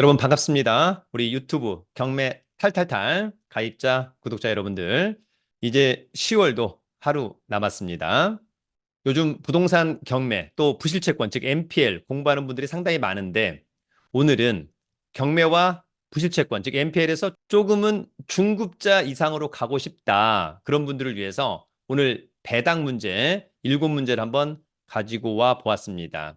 여러분 반갑습니다. 우리 유튜브 경매 탈탈탈 가입자, 구독자 여러분들. 이제 10월도 하루 남았습니다. 요즘 부동산 경매 또 부실채권 즉 NPL 공부하는 분들이 상당히 많은데 오늘은 경매와 부실채권 즉 NPL에서 조금은 중급자 이상으로 가고 싶다. 그런 분들을 위해서 오늘 배당 문제 일곱 문제를 한번 가지고 와 보았습니다.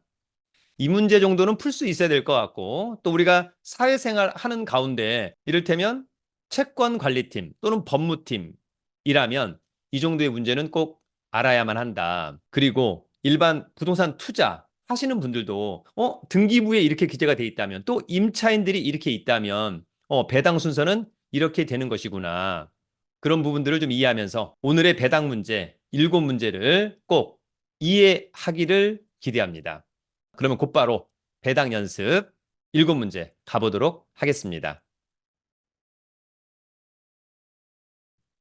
이 문제 정도는 풀 수 있어야 될 것 같고 또 우리가 사회생활 하는 가운데 이를테면 채권 관리팀 또는 법무팀이라면 이 정도의 문제는 꼭 알아야만 한다. 그리고 일반 부동산 투자 하시는 분들도 어 등기부에 이렇게 기재가 돼 있다면 또 임차인들이 이렇게 있다면 어 배당 순서는 이렇게 되는 것이구나. 그런 부분들을 좀 이해하면서 오늘의 배당 문제 일곱 문제를 꼭 이해하기를 기대합니다. 그러면 곧바로 배당 연습 일곱 문제 가보도록 하겠습니다.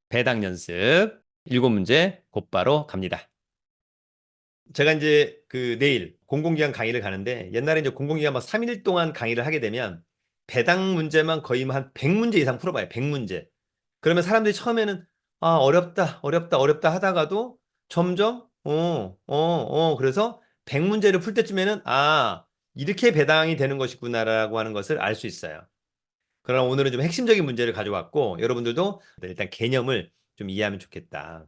배당 연습 일곱 문제 곧바로 갑니다. 제가 이제 그 내일 공공기관 강의를 가는데 옛날에 이제 공공기관 막 3일 동안 강의를 하게 되면 배당 문제만 거의 뭐한 100문제 이상 풀어봐요. 100문제. 그러면 사람들이 처음에는 아, 어렵다, 어렵다, 어렵다 하다가도 점점 어, 어, 어, 그래서 100문제를 풀 때쯤에는 아, 이렇게 배당이 되는 것이구나라고 하는 것을 알 수 있어요. 그러나 오늘은 좀 핵심적인 문제를 가져왔고 여러분들도 일단 개념을 좀 이해하면 좋겠다.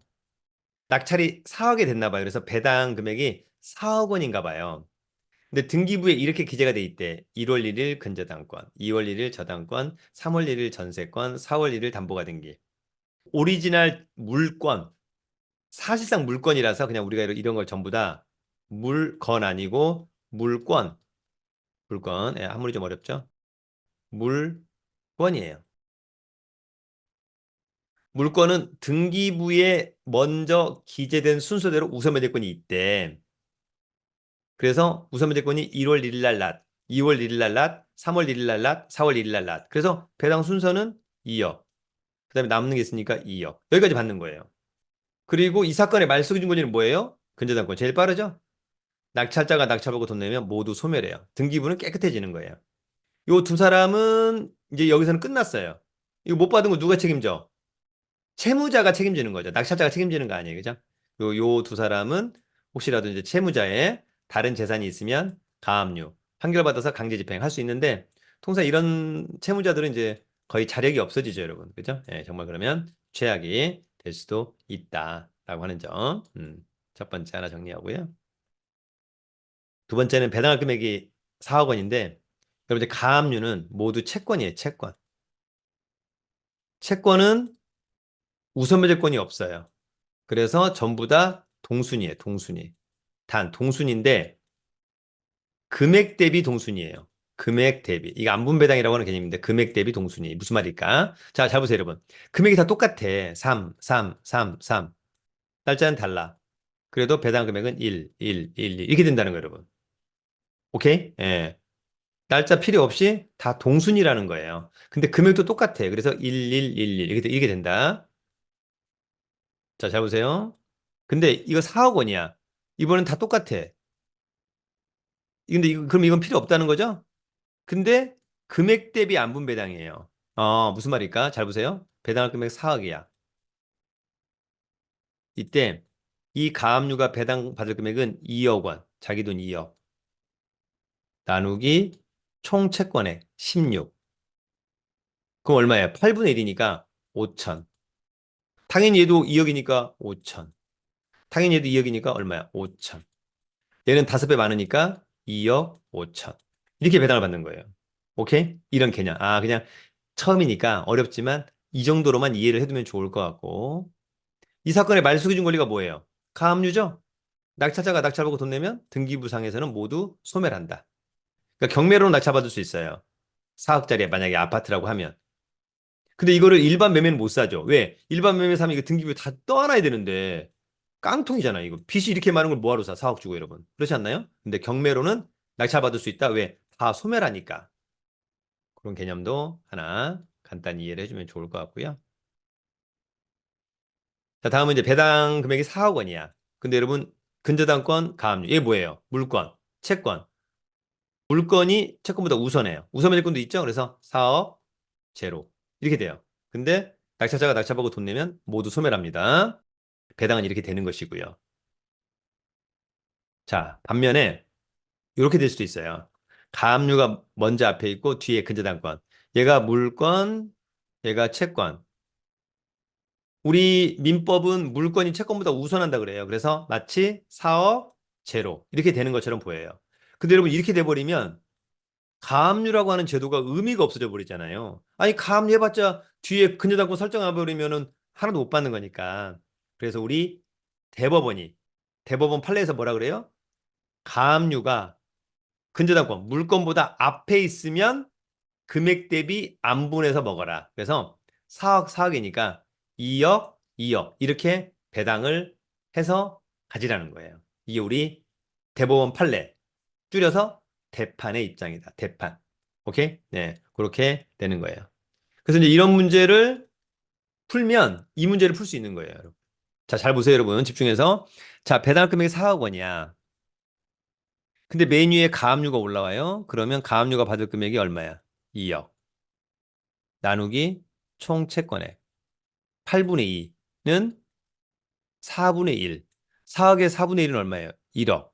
낙찰이 4억이 됐나 봐요. 그래서 배당 금액이 4억 원인가 봐요. 근데 등기부에 이렇게 기재가 돼 있대. 1월 1일 근저당권, 2월 1일 저당권, 3월 1일 전세권, 4월 1일 담보가 등기. 오리지널 물권, 사실상 물권이라서 그냥 우리가 이런 걸 전부 다 물건 아니고 물권. 물권. 예, 한문이 좀 어렵죠? 물권이에요. 물권은 등기부에 먼저 기재된 순서대로 우선매대권이 있대. 그래서 우선매대권이 1월 1일 날 납, 2월 1일 날 납, 3월 1일 날 납, 4월 1일 날 납. 그래서 배당 순서는 2억. 그 다음에 남는 게 있으니까 2억. 여기까지 받는 거예요. 그리고 이 사건의 말소기 준권자는 뭐예요? 근저당권. 제일 빠르죠? 낙찰자가 낙찰받고 돈 내면 모두 소멸해요. 등기부는 깨끗해지는 거예요. 요 두 사람은 이제 여기서는 끝났어요. 이거 못 받은 거 누가 책임져? 채무자가 책임지는 거죠. 낙찰자가 책임지는 거 아니에요. 그죠? 요, 요 두 사람은 혹시라도 이제 채무자의 다른 재산이 있으면 가압류, 판결받아서 강제 집행할 수 있는데 통상 이런 채무자들은 이제 거의 자력이 없어지죠, 여러분. 그죠? 예, 정말 그러면 최악이 될 수도 있다라고 하는 점. 음, 첫 번째 하나 정리하고요. 두 번째는 배당할 금액이 4억 원인데 여러분 이제 가압류는 모두 채권이에요, 채권. 채권은 우선매제권이 없어요. 그래서 전부 다 동순이에요, 동순이. 단 동순인데 금액 대비 동순이에요. 금액 대비. 이게 안분배당이라고 하는 개념인데 금액 대비 동순이. 무슨 말일까? 자, 잘 보세요, 여러분. 금액이 다 똑같아. 3, 3, 3, 3. 날짜는 달라. 그래도 배당 금액은 1, 1, 1, 2 이렇게 된다는 거예요, 여러분. 오케이? 예. 날짜 필요 없이 다 동순이라는 거예요. 근데 금액도 똑같아. 그래서 1, 1, 1, 1 이렇게, 이렇게 된다. 자, 잘 보세요. 근데 이거 4억 원이야. 이번엔 다 똑같아. 근데 이거, 그럼 이건 필요 없다는 거죠? 근데 금액 대비 안분 배당이에요. 어, 무슨 말일까? 잘 보세요. 배당할 금액 4억이야. 이때 이 가압류가 배당 받을 금액은 2억 원. 자기 돈 2억. 나누기 총 채권액 16. 그럼 얼마예요? 8분의 1이니까 5천. 당연히 얘도 2억이니까 5천. 당연히 얘도 2억이니까 얼마야? 5천. 얘는 5배 많으니까 2억 5천. 이렇게 배당을 받는 거예요. 오케이? 이런 개념. 아, 그냥 처음이니까 어렵지만 이 정도로만 이해를 해두면 좋을 것 같고. 이 사건의 말소기준 권리가 뭐예요? 가압류죠? 낙찰자가 낙찰받고 돈 내면 등기부상에서는 모두 소멸한다. 그러니까 경매로는 낙찰받을 수 있어요. 4억짜리 만약에 아파트라고 하면. 근데 이거를 일반 매매는 못 사죠. 왜? 일반 매매 사면 이거 등기부에 다 떠안아야 되는데 깡통이잖아요. 이거 빚이 이렇게 많은 걸 뭐하러 사? 4억 주고 여러분. 그렇지 않나요? 근데 경매로는 낙찰받을 수 있다. 왜? 다 소멸하니까. 그런 개념도 하나 간단히 이해를 해주면 좋을 것 같고요. 자, 다음은 이제 배당 금액이 4억 원이야. 근데 여러분 근저당권 가압류. 이게 뭐예요? 물권, 채권. 물건이 채권보다 우선해요. 우선 매제권도 있죠. 그래서 4억 제로 이렇게 돼요. 근데 낙찰자가 낙찰받고 돈 내면 모두 소멸합니다. 배당은 이렇게 되는 것이고요. 자, 반면에 이렇게 될 수도 있어요. 가압류가 먼저 앞에 있고 뒤에 근저당권. 얘가 물건, 얘가 채권. 우리 민법은 물건이 채권보다 우선한다 그래요. 그래서 마치 4억 제로 이렇게 되는 것처럼 보여요. 근데 여러분 이렇게 돼버리면 가압류라고 하는 제도가 의미가 없어져 버리잖아요. 아니 가압류 해봤자 뒤에 근저당권 설정해 버리면은 하나도 못 받는 거니까. 그래서 우리 대법원이 대법원 판례에서 뭐라 그래요? 가압류가 근저당권 물건보다 앞에 있으면 금액 대비 안 분해서 먹어라. 그래서 4억 4억이니까 2억 2억 이렇게 배당을 해서 가지라는 거예요. 이게 우리 대법원 판례 줄여서 대판의 입장이다. 대판. 오케이? 네. 그렇게 되는 거예요. 그래서 이제 이런 문제를 풀면 이 문제를 풀 수 있는 거예요, 여러분. 자, 잘 보세요, 여러분. 집중해서. 자, 배당 금액이 4억 원이야. 근데 메인 위에 가압류가 올라와요. 그러면 가압류가 받을 금액이 얼마야? 2억. 나누기 총 채권액. 8분의 2는 4분의 1. 4억의 4분의 1은 얼마예요? 1억.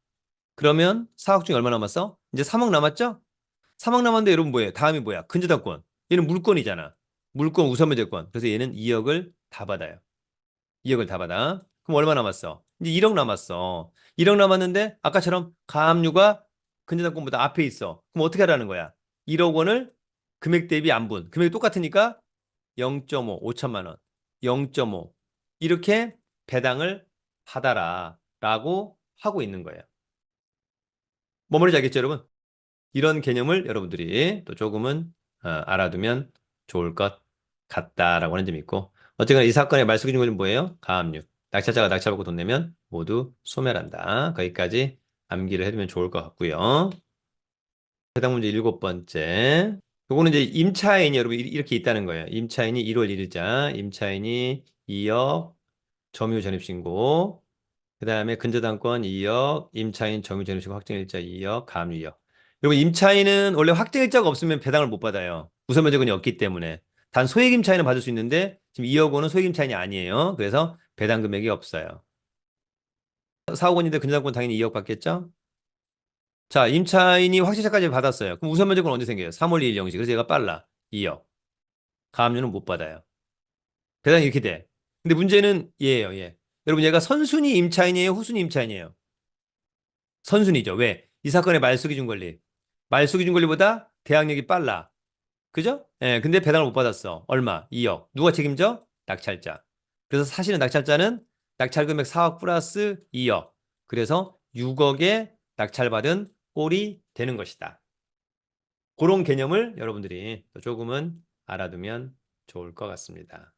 그러면 4억 중에 얼마 남았어? 이제 3억 남았죠? 3억 남았는데 여러분 뭐예요? 다음이 뭐야? 근저당권. 얘는 물건이잖아. 물건 우선매제권. 그래서 얘는 2억을 다 받아요. 2억을 다 받아. 그럼 얼마 남았어? 이제 1억 남았어. 1억 남았는데 아까처럼 가압류가 근저당권보다 앞에 있어. 그럼 어떻게 하라는 거야? 1억 원을 금액 대비 안분. 금액이 똑같으니까 0.5, 5천만 원. 0.5. 이렇게 배당을 받아라. 라고 하고 있는 거예요. 뭐 말인지 알겠죠, 여러분? 이런 개념을 여러분들이 또 조금은 어, 알아두면 좋을 것 같다라고 하는 점이 있고 어쨌거나 이 사건의 말소 기준은 뭐예요? 가압류. 낙찰자가 낙찰받고 돈 내면 모두 소멸한다. 거기까지 암기를 해두면 좋을 것 같고요. 해당 문제 일곱 번째. 요거는 이제 임차인이 여러분 이- 이렇게 있다는 거예요. 임차인이 1월 1일자, 임차인이 2억 점유 전입신고, 그 다음에 근저당권 2억, 임차인 전입신고 확정일자 2억, 가압류 2억. 여러분 임차인은 원래 확정일자가 없으면 배당을 못 받아요. 우선매제권이 없기 때문에. 단 소액임차인은 받을 수 있는데 지금 2억 원은 소액임차인이 아니에요. 그래서 배당 금액이 없어요. 4억 원인데 근저당권 당연히 2억 받겠죠? 자, 임차인이 확정차까지 받았어요. 그럼 우선면제권 언제 생겨요? 3월 2일 0시. 그래서 얘가 빨라. 2억. 가압류는 못 받아요. 배당이 이렇게 돼. 근데 문제는 얘예요, 얘. 여러분, 얘가 선순위 임차인이에요? 후순위 임차인이에요? 선순위죠. 왜? 이 사건의 말소기준 권리. 말소기준 권리보다 대항력이 빨라. 그죠? 예, 근데 배당을 못 받았어. 얼마? 2억. 누가 책임져? 낙찰자. 그래서 사실은 낙찰자는 낙찰 금액 4억 플러스 2억. 그래서 6억에 낙찰받은 꼴이 되는 것이다. 그런 개념을 여러분들이 또 조금은 알아두면 좋을 것 같습니다.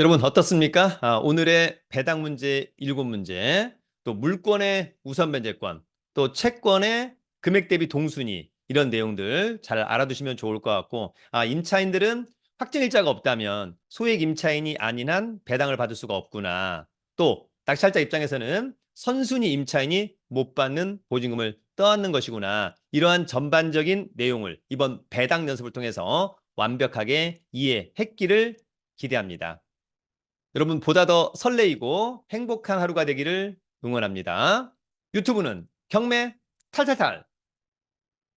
여러분 어떻습니까? 아, 오늘의 배당 문제 일곱 문제, 또 물권의 우선 변제권, 또 채권의 금액 대비 동순위 이런 내용들 잘 알아두시면 좋을 것 같고, 아, 임차인들은 확정일자가 없다면 소액 임차인이 아닌 한 배당을 받을 수가 없구나. 또 낙찰자 입장에서는 선순위 임차인이 못 받는 보증금을 떠안는 것이구나. 이러한 전반적인 내용을 이번 배당 연습을 통해서 완벽하게 이해했기를 기대합니다. 여러분 보다 더 설레이고 행복한 하루가 되기를 응원합니다. 유튜브는 경매 탈탈탈